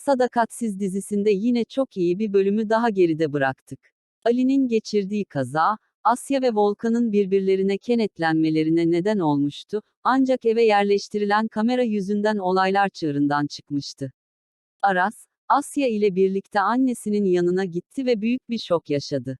Sadakatsiz dizisinde yine çok iyi bir bölümü daha geride bıraktık. Ali'nin geçirdiği kaza, Asya ve Volkan'ın birbirlerine kenetlenmelerine neden olmuştu, ancak eve yerleştirilen kamera yüzünden olaylar çığırından çıkmıştı. Aras, Asya ile birlikte annesinin yanına gitti ve büyük bir şok yaşadı.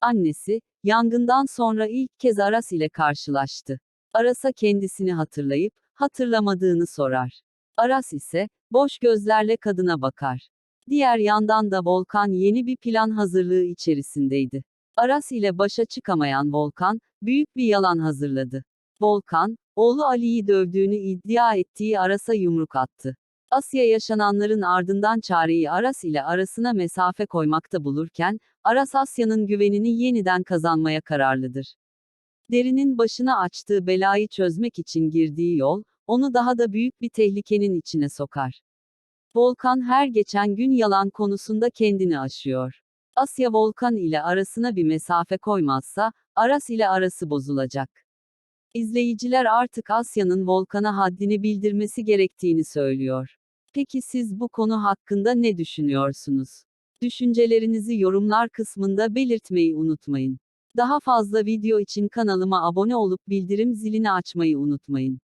Annesi, yangından sonra ilk kez Aras ile karşılaştı. Aras'a kendisini hatırlayıp, hatırlamadığını sorar. Aras ise, boş gözlerle kadına bakar. Diğer yandan da Volkan yeni bir plan hazırlığı içerisindeydi. Aras ile başa çıkamayan Volkan, büyük bir yalan hazırladı. Volkan, oğlu Ali'yi dövdüğünü iddia ettiği Aras'a yumruk attı. Asya yaşananların ardından çareyi Aras ile arasına mesafe koymakta bulurken, Aras Asya'nın güvenini yeniden kazanmaya kararlıdır. Derinin başına açtığı belayı çözmek için girdiği yol, onu daha da büyük bir tehlikenin içine sokar. Volkan her geçen gün yalan konusunda kendini aşıyor. Asya Volkan ile arasına bir mesafe koymazsa, Aras ile arası bozulacak. İzleyiciler artık Asya'nın Volkan'a haddini bildirmesi gerektiğini söylüyor. Peki siz bu konu hakkında ne düşünüyorsunuz? Düşüncelerinizi yorumlar kısmında belirtmeyi unutmayın. Daha fazla video için kanalıma abone olup bildirim zilini açmayı unutmayın.